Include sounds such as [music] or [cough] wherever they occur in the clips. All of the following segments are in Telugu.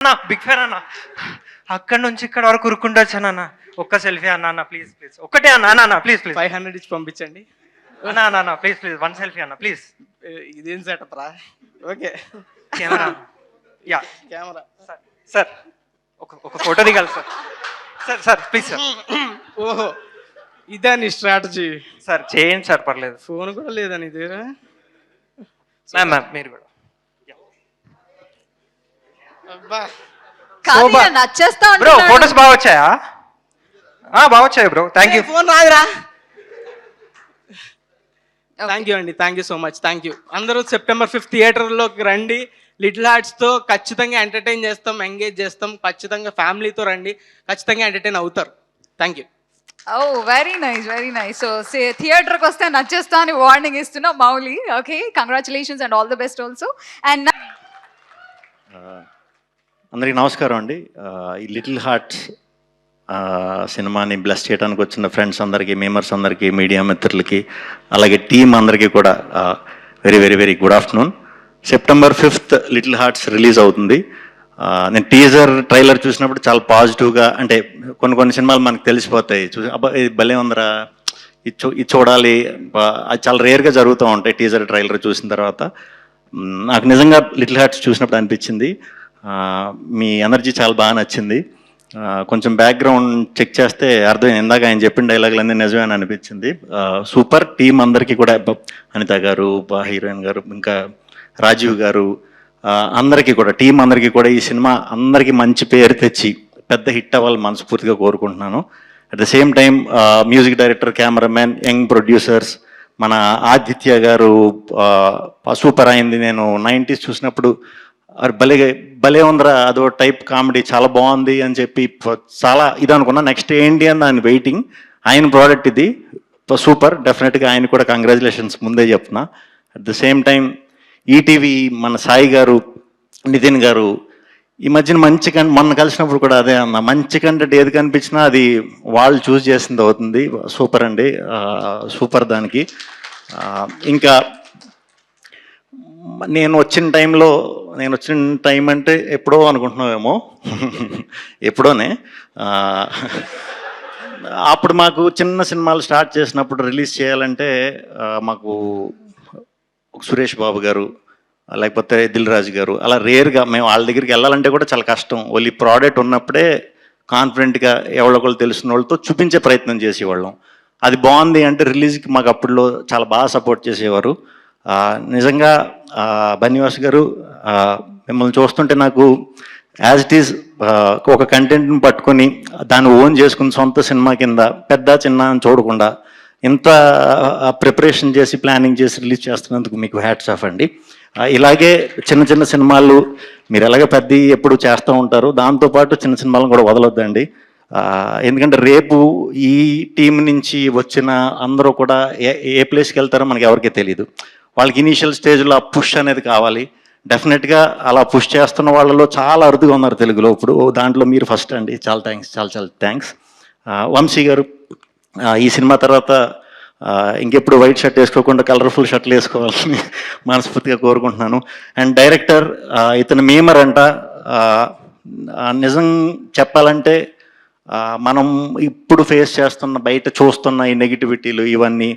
అన్న బిగ్ ఫ్యాన్ అన్న? అక్కడ నుంచి ఇక్కడ వరకు ఉరుక్కుంటూ వచ్చాను అన్న. ఒక్క సెల్ఫీ అన్న అన్న ప్లీజ్ ప్లీజ్ ఒక్కటే అన్న అన్న ప్లీజ్ ప్లీజ్ ఫైవ్ హండ్రెడ్ ఇచ్చి పంపించండి. అన్న అన్న అన్న ప్లీజ్ ప్లీజ్ వన్ సెల్ఫీ అన్న ప్లీజ్ ఇదేం సెటప్ రా? Okay. Camera yeah camera sir sir ఒక ఒక ఫోటో దిగాలి sir sir sir please sir ఓహో ఇదా నీ స్ట్రాటజీ సార్ చేయండి సార్ పర్లేదు. ఫోన్ కూడా లేదా నీ దగ్గర? మ్యామ్ మ్యామ్ మీరు కూడా అబ్బా కానీ శోభ. నేను నచ్చేస్తా బ్రో. ఫొటోస్ బాగా వచ్చాయా? ఆ, బాగా వచ్చాయి బ్రో. థ్యాంక్ యూ ఫోన్ రాదురా థ్యాంక్ యూ అండి. Thank you so much thank you అందరూ సెప్టెంబర్ ఫిఫ్త్ థియేటర్లోకి రండి. లిటిల్ హార్ట్స్తో ఖచ్చితంగా ఎంటర్టైన్ చేస్తాం ఎంగేజ్ చేస్తాం. ఖచ్చితంగా ఫ్యామిలీతో రండి. ఖచ్చితంగా ఎంటర్టైన్ అవుతారు. Thank you oh very nice very nice so థియేటర్కి వస్తే నచ్చేస్తా అని వార్నింగ్ ఇస్తున్నా Mouli okay congratulations and all the best also and ఆ, అందరికీ నమస్కారం అండి. ఈ లిటిల్ హార్ట్స్ సినిమాని బ్లెస్ చేయడానికి వచ్చిన ఫ్రెండ్స్ అందరికీ మేమర్స్ అందరికీ మీడియా మిత్రులకి అలాగే టీం అందరికీ కూడా very very very good afternoon. September fifth Little Hearts release అవుతుంది. నేను టీజర్ ట్రైలర్ చూసినప్పుడు చాలా పాజిటివ్గా అంటే కొన్ని కొన్ని సినిమాలు మనకు తెలిసిపోతాయి. చూసి అబ్బా ఇది భలే ఉందరా ఇది చూ ఇది చూడాలి అది చాలా రేర్గా జరుగుతూ ఉంటాయి టీజర్ ట్రైలర్ చూసిన తర్వాత. నాకు నిజంగా లిటిల్ హార్ట్స్ చూసినప్పుడు అనిపించింది. మీ ఎనర్జీ చాలా బాగా నచ్చింది. కొంచెం బ్యాక్గ్రౌండ్ చెక్ చేస్తే అర్థమైంది. ఇందాక ఆయన చెప్పిన డైలాగులన్నీ నిజమే అని అనిపించింది. సూపర్ టీం అందరికీ కూడా అనిత గారు హీరోయిన్ గారు ఇంకా రాజీవ్ గారు అందరికీ కూడా టీం అందరికీ కూడా ఈ సినిమా అందరికీ మంచి పేరు తెచ్చి పెద్ద హిట్ అవ్వాలని మనస్ఫూర్తిగా కోరుకుంటున్నాను. At the same time music director cameraman young producers మన ఆదిత్య గారు సూపర్ అయింది. నేను నైంటీస్ చూసినప్పుడు అరే భలే భలే ఉందిరా అదో టైప్ కామెడీ చాలా బాగుంది అని చెప్పి చాలా ఇది అనుకున్నా. నెక్స్ట్ ఏంటి అని దాని వెయిటింగ్ ఆయన ప్రోడక్ట్ ఇది. సూపర్ డెఫినెట్గా ఆయన కూడా కంగ్రాచులేషన్స్ ముందే చెప్తున్నా. At the same time ETV మన సాయి గారు నితిన్ గారు ఈ మధ్యన మంచి కంటే మొన్న కలిసినప్పుడు కూడా అదే అన్న. మంచి కంటెంట్ ఏది కనిపించినా అది వాళ్ళు చూస్ చేసింది అవుతుంది. సూపర్ అండి. సూపర్ దానికి. ఇంకా నేను వచ్చిన టైంలో నేను వచ్చిన టైం అంటే ఎప్పుడో అనుకుంటున్నావేమో. ఎప్పుడోనే. అప్పుడు మాకు చిన్న సినిమాలు స్టార్ట్ చేసినప్పుడు రిలీజ్ చేయాలంటే మాకు సురేష్ బాబు గారు లేకపోతే దిల్ రాజు గారు అలా రేర్గా మేము వాళ్ళ దగ్గరికి వెళ్ళాలంటే కూడా చాలా కష్టం. ఓన్లీ ప్రోడక్ట్ ఉన్నప్పుడే కాన్ఫిడెంట్గా ఎవరొకరు తెలిసిన వాళ్ళతో చూపించే ప్రయత్నం చేసేవాళ్ళం. అది బాగుంది అంటే రిలీజ్కి మాకు అప్పుడులో చాలా బాగా సపోర్ట్ చేసేవారు. నిజంగా బన్నివాస్ గారు మిమ్మల్ని చూస్తుంటే నాకు యాజ్ ఇట్ ఈస్ ఒక కంటెంట్ని పట్టుకొని దాన్ని ఓన్ చేసుకుని సొంత సినిమా కింద పెద్ద చిన్న అని చూడకుండా ఇంత ప్రిపరేషన్ చేసి ప్లానింగ్ చేసి రిలీజ్ చేస్తున్నందుకు మీకు హ్యాట్స్ ఆఫ్ అండి. ఇలాగే చిన్న చిన్న సినిమాలు మీరు ఎలాగ పెద్ద ఎప్పుడు చేస్తూ ఉంటారు దాంతోపాటు చిన్న సినిమాలను కూడా వదలొద్దండి. ఎందుకంటే రేపు ఈ టీం నుంచి వచ్చిన అందరూ కూడా ఏ ఏ ప్లేస్కి వెళ్తారో మనకి ఎవరికీ తెలియదు వాళ్ళకి ఇనీషియల్ స్టేజ్లో ఆ పుష్ అనేది కావాలి. డెఫినెట్గా అలా పుష్ చేస్తున్న వాళ్ళలో చాలా అరుదుగా ఉన్నారు తెలుగులో ఇప్పుడు. దాంట్లో మీరు ఫస్ట్ అండి. చాలా థ్యాంక్స్ చాలా చాలా థ్యాంక్స్ వంశీ గారు ఈ సినిమా తర్వాత ఇంకెప్పుడు వైట్ షర్ట్ వేసుకోకుండా కలర్ఫుల్ షర్ట్లు వేసుకోవాలని [laughs] మనస్ఫూర్తిగా కోరుకుంటున్నాను. అండ్ డైరెక్టర్ ఇతను మేమర్ అంట. నిజం చెప్పాలంటే మనం ఇప్పుడు ఫేస్ చేస్తున్న బయట చూస్తున్న ఈ నెగిటివిటీలు ఇవన్నీ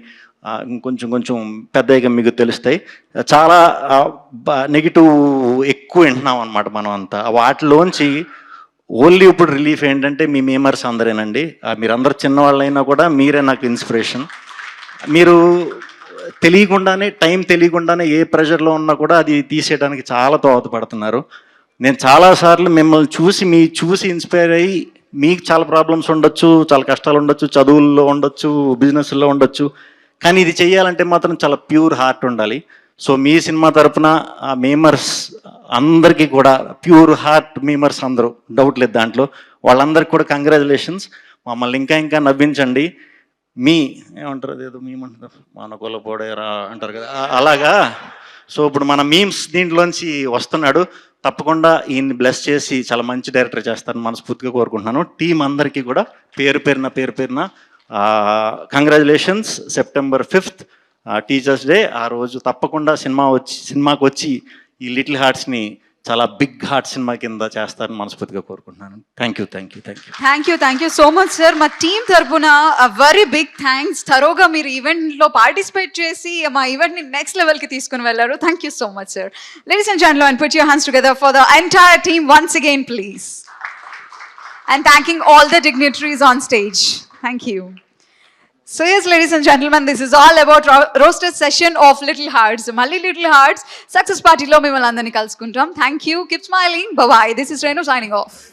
కొంచెం ఇంకొంచెం కొంచెం పెద్దగా మీకు తెలుస్తాయి. చాలా నెగిటివ్ ఎక్కువ వింటున్నాం అనమాట మనం అంతా. వాటిలోంచి ఓన్లీ ఇప్పుడు రిలీఫ్ ఏంటంటే మీ మేమర్స్ అందరేనండి. ఆ, మీరందరూ చిన్నవాళ్ళైనా కూడా మీరే నాకు ఇన్స్పిరేషన్. మీరు తెలియకుండానే టైం తెలియకుండానే ఏ ప్రెషర్లో ఉన్నా కూడా అది తీసేయడానికి చాలా దోహదపడుతున్నారు నేను చాలాసార్లు మిమ్మల్ని చూసి మీ చూసి ఇన్స్పైర్ అయ్యి మీకు చాలా ప్రాబ్లమ్స్ ఉండొచ్చు చాలా కష్టాలు ఉండొచ్చు చదువుల్లో ఉండొచ్చు బిజినెస్లో ఉండొచ్చు. కానీ ఇది చేయాలంటే మాత్రం చాలా ప్యూర్ హార్ట్ ఉండాలి. సో మీ సినిమా తరపున ఆ మేమర్స్ అందరికీ కూడా ప్యూర్ హార్ట్ మేమర్స్ అందరూ డౌట్ లేదు దాంట్లో. వాళ్ళందరికీ కూడా కంగ్రాచులేషన్స్. మమ్మల్ని ఇంకా ఇంకా నవ్వించండి. మీ ఏమంటారు అదేదో మేమంటారు మన కులపోడేరా అంటారు కదా. అలాగా. సో ఇప్పుడు మన మీమ్స్ దీంట్లోంచి వస్తున్నాడు. తప్పకుండా ఈయన్ని బ్లెస్ చేసి చాలా మంచి డైరెక్టర్ చేస్తారని మనస్ఫూర్తిగా కోరుకుంటున్నాను. టీం అందరికీ కూడా పేరు పేరున పేరు పేరున congratulations September fifth teachers day ఆ రోజు తప్పకుండా సినిమా వచ్చి సినిమాకి వచ్చి ఈ లిటిల్ హార్ట్స్ని చాలా బిగ్ హార్ట్ సినిమా కింద చేస్తారని మనస్ఫూర్తిగా కోరుకుంటున్నాను. Thank you thank you thank you thank you thank you so much sir మా టీమ్ తరపున వెరీ బిగ్ థ్యాంక్స్ తరోగా మీరు ఈవెంట్లో పార్టిసిపేట్ చేసి మా ఈవెంట్ని నెక్స్ట్ లెవెల్కి తీసుకుని వెళ్ళారు. Thank you so much sir ladies and gentlemen and put your hands together for the entire team once again please and thanking all the dignitaries on stage thank you So yes, ladies and gentlemen, this is all about ro roasted session of Little Hearts. Mali Little Hearts, Success Party lo mimalanda ni. Thank you. Keep smiling. Bye-bye. This is Renu signing off.